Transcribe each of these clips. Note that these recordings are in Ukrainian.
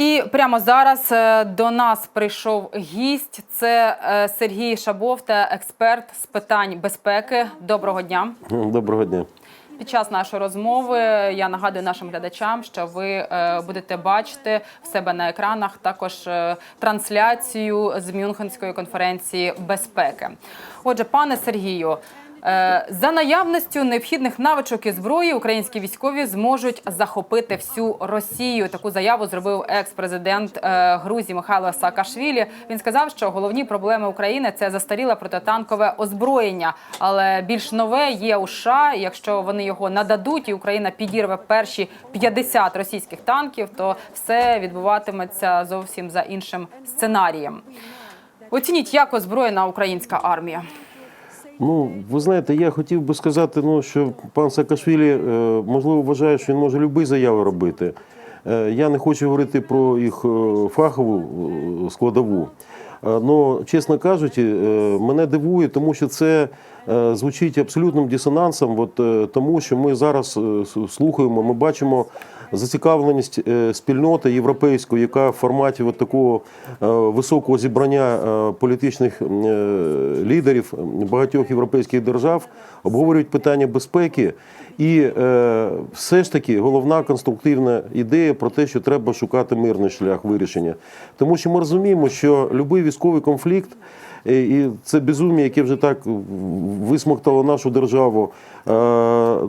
І прямо зараз е, до нас прийшов гість. Це е, Сергій Шабовта, експерт з питань безпеки. Доброго дня. Доброго дня. Під час нашої розмови я нагадую нашим глядачам, що ви е, будете бачити в себе на екранах також трансляцію з Мюнхенської конференції безпеки. Отже, пане Сергію. Е, За наявністю необхідних навичок і зброї українські військові зможуть захопити всю Росію. Таку заяву зробив екс-президент е, Грузії Михайло Саакашвілі. Він сказав, що головні проблеми України це застаріле протитанкове озброєння, але більш нове є у США. Якщо вони його нададуть, і Україна підірве перші 50 російських танків, то все відбуватиметься зовсім за іншим сценарієм. Оцініть, як озброєна українська армія. Ну, ви знаєте, я хотів би сказати, ну, що пан Саакашвілі, е, можливо, вважає, що він може будь-які заяви робити. Е, Я не хочу говорити про їх е, фахову складову. Ну, чесно кажучи, мене дивує, тому що це звучить абсолютним дисонансом, от, тому що ми зараз слухаємо, ми бачимо зацікавленість е, спільноти європейської, яка в форматі от такого е, високого зібрання е, політичних лідерів багатьох європейських держав обговорюють питання безпеки. І все ж таки головна конструктивна ідея про те, що треба шукати мирний шлях вирішення. Тому що ми розуміємо, що будь-який військовий конфлікт. І це безум'я, яке вже так висмоктало нашу державу. е,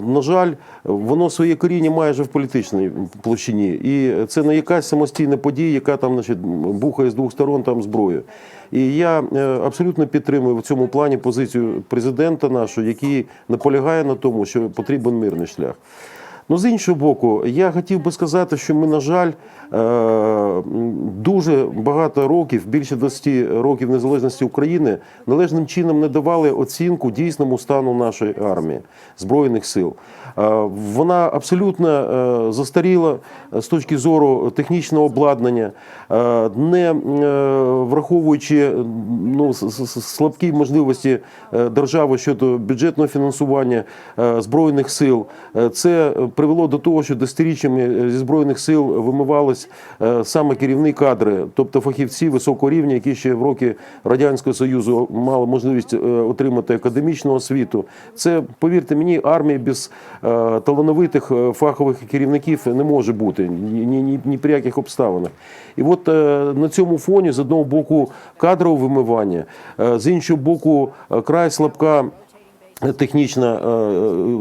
На жаль, воно своє коріння має вже в політичній площині. І це не якась самостійна подія, яка там значить, бухає з двох сторон там зброю. І я е, абсолютно підтримую в цьому плані позицію президента нашого, який наполягає на тому, що потрібен мирний шлях. Ну, з іншого боку, я хотів би сказати, що ми, на жаль, е, дуже багато років, більше 20 років незалежності України, належним чином не давали оцінку дійсному стану нашої армії збройних сил. Е, Вона абсолютно е, застаріла з точки зору технічного обладнання, не враховуючи ну, слабкі можливості держави щодо бюджетного фінансування збройних сил. Це привело до того, що десятиріччями е, зі збройних сил вимивались е, саме керівні кадри, тобто фахівці високого рівня, які ще в роки радянського союзу мали можливість е, отримати академічну освіту. Це повірте мені, армія без талановитих фахових керівників не може бути ні, ні, ні, ні при яких обставинах. І от на цьому фоні з одного боку кадрове вимивання, з іншого боку, край слабка. Технічне е,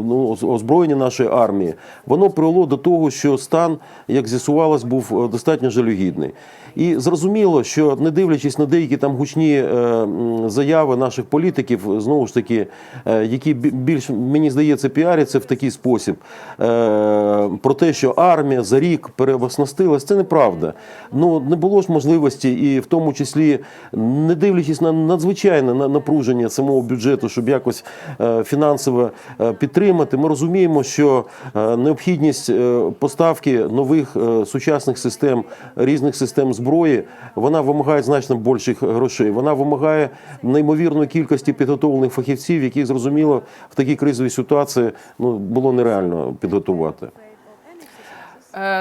ну, озброєння нашої армії, воно привело до того, що стан, як з'ясувалось, був е, достатньо жалюгідний. І зрозуміло, що не дивлячись на деякі там гучні е, заяви наших політиків, знову ж таки, які більш мені здається піаряться в такий спосіб, про те, що армія за рік перевоснастилась, це неправда. Ну не було ж можливості, і в тому числі, не дивлячись на надзвичайне напруження самого бюджету, щоб якось фінансово е, підтримати, ми розуміємо, що е, необхідність е, поставки нових сучасних систем різних систем зброї, вона вимагає значно більших грошей. Вона вимагає неймовірної кількості підготовлених фахівців, яких зрозуміло в такій кризовій ситуації ну було нереально підготувати.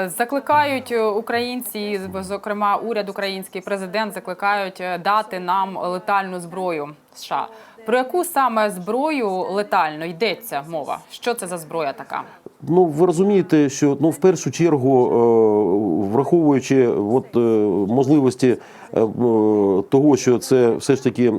Закликають українці, зокрема уряд український, президент закликають дати нам летальну зброю США. Про яку саме зброю летально йдеться мова? Що це за зброя така? Ну, ви розумієте, що ну в першу чергу, е, враховуючи от, е, можливості е, того, що це все ж таки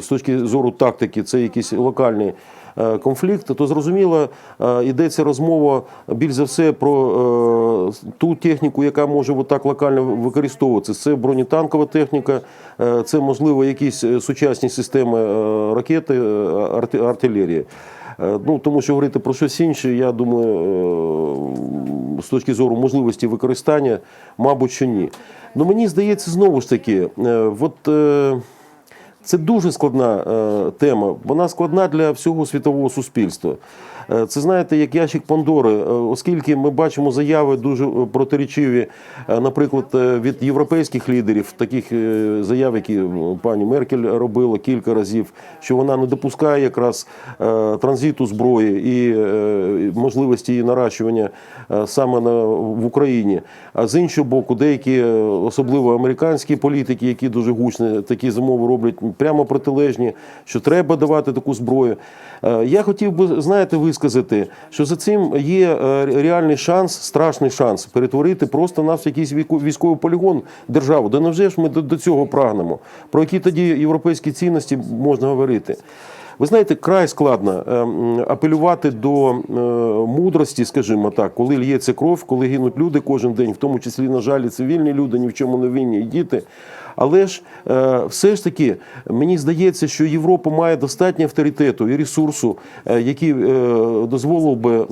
з точки зору тактики, це якісь локальний. Е, Конфлікт, то зрозуміло, е, йдеться розмова більш за все про е, ту техніку, яка може отак локально використовуватися. Це бронетанкова техніка, це можливо якісь сучасні системи ракети, артилерії. Ну, тому що говорити про щось інше, я думаю, з точки зору можливості використання, мабуть, що ні. Ну, мені здається, знову ж таки, от, це дуже складна е, тема. Вона складна для всього світового суспільства. Е, Це знаєте, як ящик Пандори, Е, оскільки ми бачимо заяви дуже е, протирічиві, наприклад, від європейських лідерів, таких заяв, які пані Меркель робила кілька разів, що вона не допускає якраз транзиту зброї і можливості її наращування саме на в Україні. А з іншого боку, деякі, особливо американські політики, які дуже гучні такі замови роблять прямо протилежні, що треба давати таку зброю. Я хотів би, знаєте, висказати, що за цим є е, реальний шанс, страшний шанс перетворити просто нас в якийсь військовий полігон державу. Да невже ж ми до, цього прагнемо? Про які тоді європейські цінності можна говорити? Ви знаєте, край складно е, апелювати до е, мудрості, скажімо так, коли л'ється кров, коли гинуть люди кожен день, в тому числі, на жаль, цивільні люди, ні в чому не винні, і діти. Але ж е, все ж таки мені здається, що Європа має достатньо авторитету і ресурсу, е, який е, дозволив би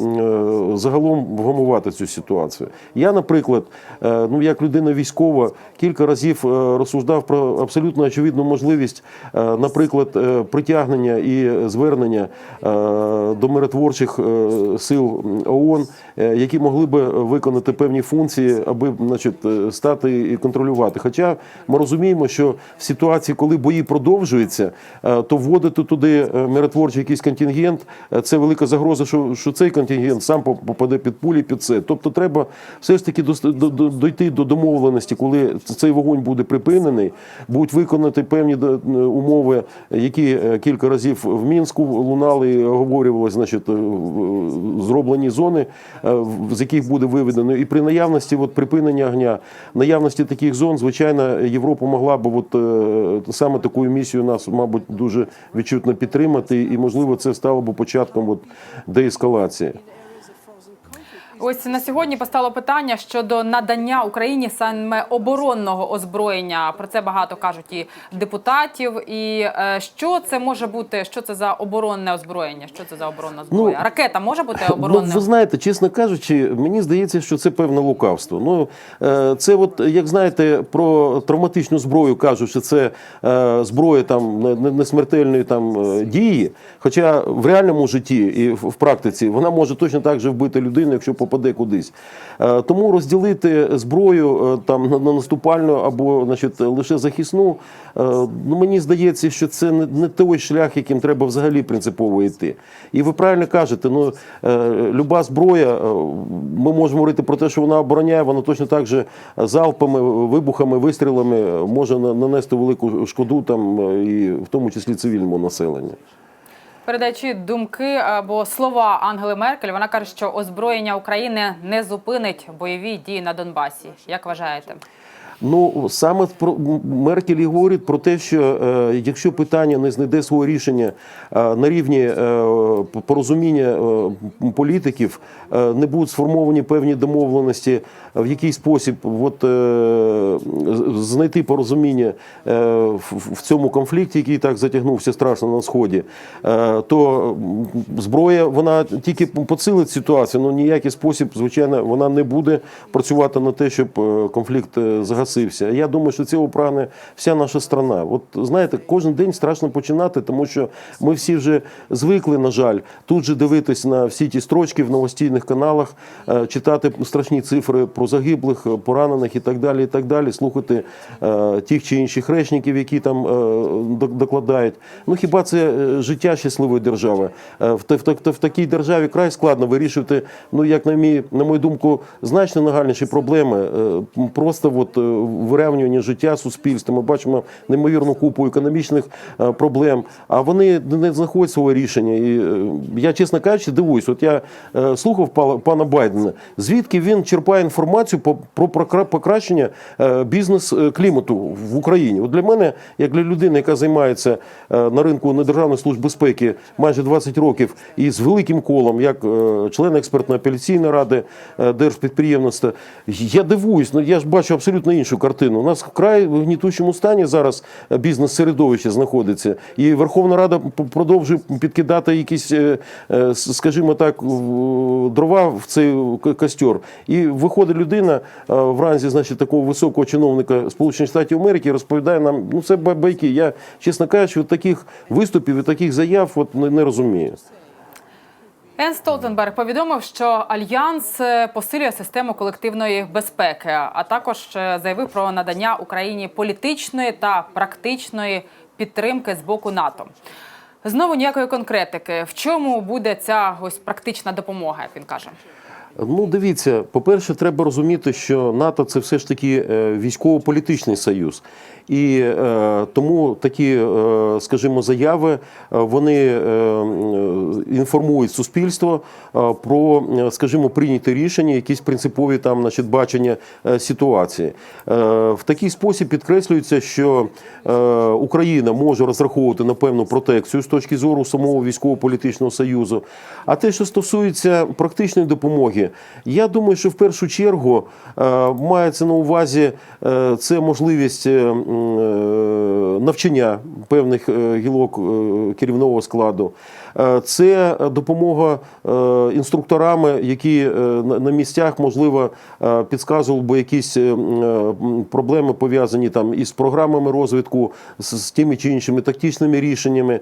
загалом вгамувати цю ситуацію. Я, наприклад, ну як людина військова, кілька разів розсуждав про абсолютно очевидну можливість, наприклад, притягнення і звернення до миротворчих сил ООН, які могли би виконати певні функції, аби значить, стати і контролювати. Хоча ми розуміємо, що в ситуації, коли бої продовжуються, е, то вводити туди е, миротворчий якийсь контингент е, це велика загроза, що, що цей контингент сам попаде під пулі, під це. Тобто, треба все ж таки дойти до домовленості, коли цей вогонь буде припинений, будуть виконати певні умови, які кілька разів в Мінську лунали і оговорювалися, значить, зроблені зони, з яких буде виведено. І при наявності от, припинення огня, наявності таких зон, звичайно, Європа могла б от, е, саме такою місію нас, мабуть, дуже відчутно підтримати, і, можливо, це стало б початком от, деескалації. Ось на сьогодні постало питання щодо надання Україні саме оборонного озброєння. Про це багато кажуть і депутатів. І е, що це може бути? Що це за оборонне озброєння? Що це за оборонна зброя? Ракета може бути Ну, ви знаєте, чесно кажучи, мені здається, що це певне лукавство. Ну, е, це, от, як знаєте, про травматичну зброю кажуть, що це е, зброя там не- смертельної там дії. Хоча в реальному житті і в практиці вона може точно так же вбити людину, якщо попаде кудись. Е, Тому розділити зброю е, там на на наступальну або значить, лише захисну. е, Ну мені здається, що це не, той шлях, яким треба взагалі принципово йти. І ви правильно кажете, ну люба зброя, ми можемо говорити про те, що вона обороняє, вона точно так же залпами, вибухами, вистрілами може на- нанести велику шкоду там і в тому числі цивільному населенню. Передаючи думки або слова Ангели Меркель, вона каже, що озброєння України не зупинить бойові дії на Донбасі. Як вважаєте? Ну саме про Меркель і говорить про те, що е, якщо питання не знайде свого рішення е, на рівні е, порозуміння політиків, не будуть сформовані певні домовленості, в який спосіб от, знайти порозуміння в, цьому конфлікті, який так затягнувся страшно на сході, то зброя вона тільки посилить ситуацію. Ну ніякий спосіб, звичайно, вона не буде працювати на те, щоб конфлікт е, загасився. Я думаю, що цього прагне вся наша страна. От знаєте, кожен день страшно починати, тому що ми всі вже звикли, на жаль, тут же дивитись на всі ті строчки в новостійних каналах, е, читати страшні цифри про загиблих, е, поранених і так далі. І так далі, слухати е, тих чи інших речників, які там докладають. Ну хіба це життя щасливої держави? В, в, в такій державі край складно вирішувати, ну як на мій, на мою думку, значно нагальніші проблеми. Просто от вирівнювання життя суспільства. Ми бачимо неймовірну купу економічних е, проблем, а вони не знаходять свого рішення. І е, я, чесно кажучи, дивуюсь. От я е, слухав пана Байдена, звідки він черпає інформацію про покращення е, бізнес-клімату в Україні. От для мене, як для людини, яка займається на ринку Недержавної служби безпеки майже 20 років і з великим колом, як член експертно-апеляційної ради е, держпідприємництва, я дивуюсь, ну я ж бачу абсолютно іншу картину. У нас вкрай в гнітучому стані зараз е, бізнес-середовище знаходиться, і Верховна Рада продовжує підкидати якісь, е, е, скажімо так, дрова в цей костер. І виходить людина в ранзі, значить, такого високого чиновника Сполучених Штатів Америки, розповідає нам, ну це ба- байки. Я, чесно кажучи, от таких виступів і таких заяв от не розумію. Ен Столтенберг повідомив, що альянс е, посилює систему колективної безпеки, а також е, заявив про надання Україні політичної та практичної підтримки з боку НАТО. Знову ніякої конкретики. В чому буде ця ось практична допомога, як він каже? Ну, дивіться, по-перше, треба розуміти, що НАТО це все ж таки е, військово-політичний союз. І е, тому такі, е, скажімо, заяви е, вони е, інформують суспільство е, про, скажімо, прийняті рішення, якісь принципові там, значить, бачення ситуації. Е, в такий спосіб підкреслюється, що е, Україна може розраховувати на певну протекцію з точки зору самого військово-політичного союзу. А те, що стосується практичної допомоги, я думаю, що в першу чергу е, мається на увазі е, це можливість е, навчання певних гілок керівного складу. Е, Це допомога е, інструкторами, які е, на місцях, можливо, підказували би якісь проблеми пов'язані там із програмами розвитку, з, тими чи іншими тактичними рішеннями.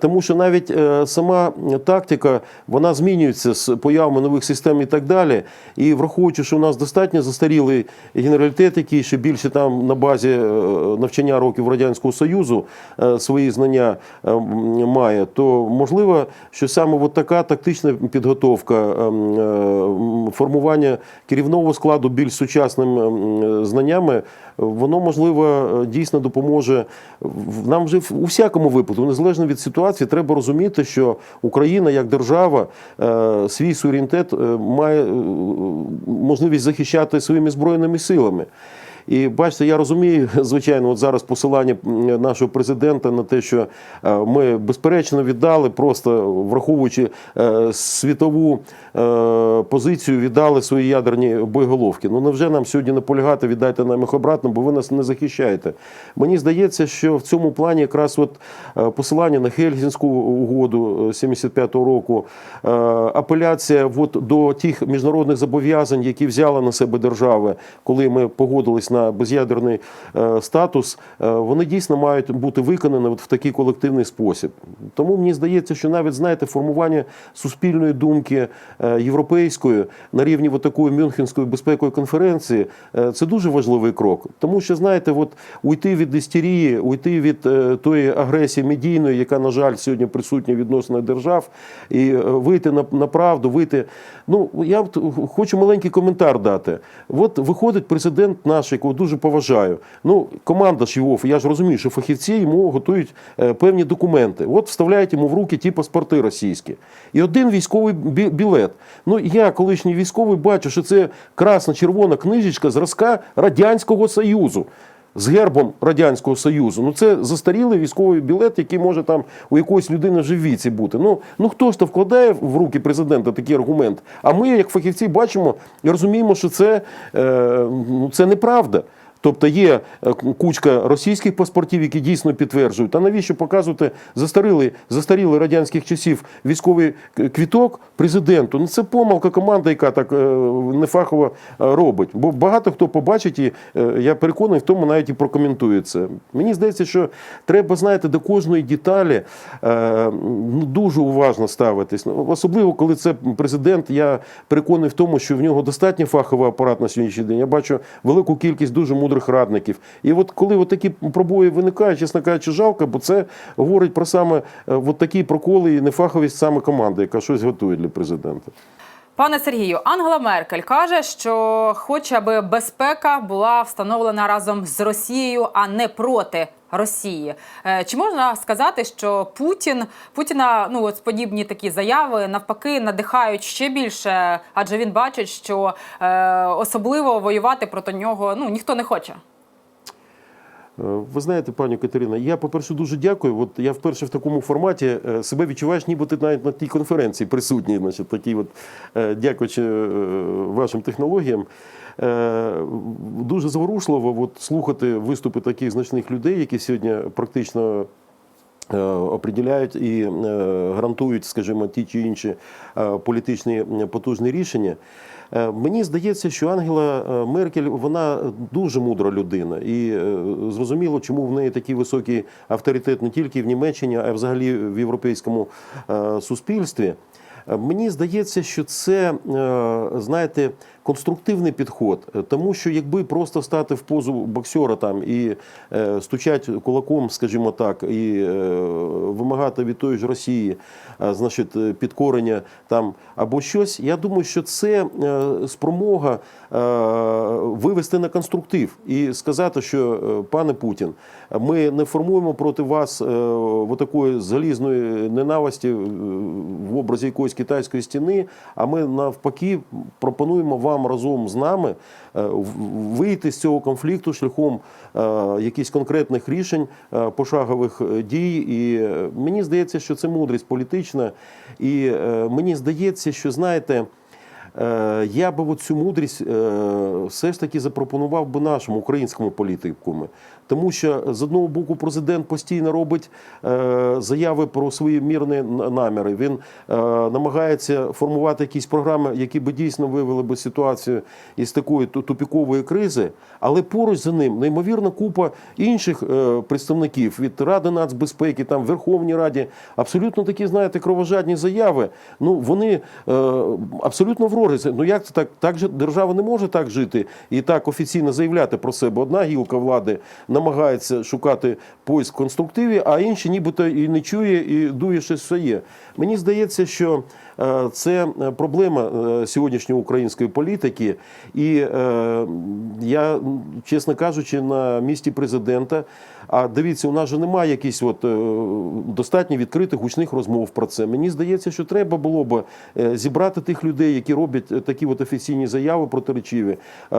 Тому що навіть сама тактика вона змінюється з появами нових систем і так далі. І враховуючи, що у нас достатньо застарілий генералітет, який ще більше там на базі навчання років Радянського Союзу свої знання має, то можливо, що саме от така тактична підготовка, е, м, е, формування керівного складу більш сучасними знаннями, воно можливо дійсно допоможе нам вже у всякому випадку, незалежно від ситуації, треба розуміти, що Україна як держава е, свій суверенітет е, має можливість захищати своїми збройними силами. І бачите, я розумію, звичайно, от зараз посилання нашого президента на те, що е, ми безперечно віддали, просто враховуючи е, світову е, позицію, віддали свої ядерні боєголовки. Ну невже нам сьогодні наполягати, віддайте нам їх обратно, бо ви нас не захищаєте? Мені здається, що в цьому плані якраз от посилання на Хельсінську угоду е, 75-го року, апеляція от до тих міжнародних зобов'язань, які взяла на себе держава, коли ми погодились на без'ядерний е, статус, е, вони дійсно мають бути виконані от в такий колективний спосіб. Тому мені здається, що навіть знаєте, формування суспільної думки е, європейської на рівні от такої Мюнхенської безпекової конференції це дуже важливий крок. Тому що знаєте, от уйти від істерії, уйти від тої агресії медійної, яка на жаль сьогодні присутня відносно держав, і вийти на, на правду, вийти. Ну я хочу маленький коментар дати. От виходить президент наш, якого дуже поважаю. Ну, команда ж його, я ж розумію, що фахівці йому готують е, певні документи. От вставляють йому в руки ті паспорти російські. І один військовий білет. Ну, я, колишній військовий, бачу, що це красна-червона книжечка зразка Радянського Союзу. З гербом Радянського Союзу. Ну це застарілий військовий білет, який може там у якоїсь людини вже в віці бути. Ну, ну хто ж то вкладає в руки президента такий аргумент? А ми, як фахівці, бачимо і розуміємо, що це, е, ну, це неправда. Тобто є е, кучка російських паспортів, які дійсно підтверджують. А навіщо показувати застарілий, застарілий радянських часів військовий квіток президенту? Ну це помилка команди, яка так е, нефахово е, робить. Бо багато хто побачить, і я переконаний в тому, навіть і прокоментує це. Мені здається, що треба, знаєте, до кожної деталі ну, дуже уважно ставитись. Ну, Особливо, коли це президент, я переконаний в тому, що в нього достатньо фаховий апарат на сьогоднішній день. Я бачу велику кількість дуже мудрих радників. І от коли от такі пробої виникають, чесно кажучи, жалко, бо це говорить про саме е, от такі проколи і нефаховість саме команди, яка щось готує для президента. Пане Сергію, Ангела Меркель каже, що хоче, аби безпека була встановлена разом з Росією, а не проти Росії. Е, Чи можна сказати, що Путін Путіна ну от подібні такі заяви навпаки надихають ще більше, адже він бачить, що е, особливо воювати проти нього ну ніхто не хоче. Е, Ви знаєте, пані Катерина, я, по-перше, дуже дякую. От я вперше в такому форматі е, себе відчуваєш, ніби ти навіть на тій конференції присутній, значить, такий от, е, дякуючи вашим технологіям. Дуже зворушливо от, слухати виступи таких значних людей, які сьогодні практично определяють і гарантують, скажімо, ті чи інші політичні потужні рішення. Е, Мені здається, що Ангела е, Меркель вона дуже мудра людина, і е, зрозуміло, чому в неї такий високий авторитет не тільки в Німеччині, а й взагалі в європейському суспільстві. Мені здається, що це, знаєте, конструктивний підход, Е, тому що якби просто стати в позу боксера там і е, стучати кулаком, скажімо так, і е, вимагати від тої ж Росії, е, значить, е, підкорення там або щось, я думаю, що це е, спромога е, вивести на конструктив і сказати, що е, пане Путін, ми не формуємо проти вас е, такої залізної ненависті е, в образі якоїсь китайської стіни, а ми навпаки пропонуємо вам разом з нами е, вийти з цього конфлікту шляхом е, якихось конкретних рішень, е, пошагових дій. І мені здається, що це мудрість політична. І мені здається, що знаєте. Е, Я би цю мудрість е, все ж таки запропонував би нашому українському політикуму. Тому що з одного боку президент постійно робить е, заяви про свої мірні наміри. Він намагається формувати якісь програми, які би дійсно вивели би ситуацію із такої ту- тупікової кризи. Але поруч за ним неймовірна купа інших представників від Ради нацбезпеки, там Верховній Раді, абсолютно такі, знаєте, кровожадні заяви. Ну вони абсолютно врожі. Ну як це так? Так же держава не може так жити і так офіційно заявляти про себе. Одна гілка влади намагається шукати поиск в конструктиві, а інші нібито і не чує, і дує щось своє. Мені здається, що е, це е, проблема е, сьогоднішньої української політики, і я, чесно кажучи, на місці президента. А дивіться, у нас же немає якихось от достатньо відкритих гучних розмов про це. Мені здається, що треба було б зібрати тих людей, які роблять е, такі от офіційні заяви протиречиві, е,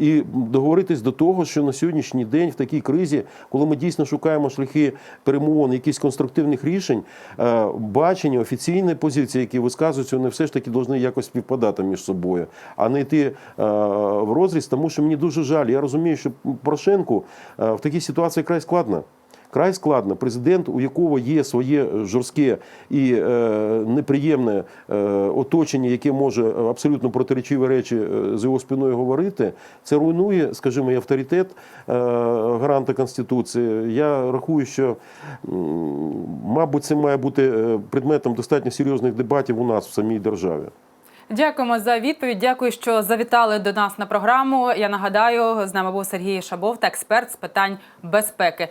і договоритись до того, що на сьогоднішній день в такій кризі, коли ми дійсно шукаємо шляхи перемовин, якихось конструктивних рішень, е, бачення, офіційні позиції, які висказуються, вони все ж таки повинні якось співпадати між собою, а не йти в розріз, тому що мені дуже жаль. Я розумію, що Порошенку в такій ситуації край складно. Край складно. Президент, у якого є своє жорстке і е, неприємне е, оточення, яке може абсолютно протиречиві речі е, з його спиною говорити, це руйнує, скажімо, авторитет е, гаранта Конституції. Я рахую, що, мабуть, це має бути е, предметом достатньо серйозних дебатів у нас в самій державі. Дякуємо за відповідь. Дякую, що завітали до нас на програму. Я нагадаю, з нами був Сергій Шабов та експерт з питань безпеки.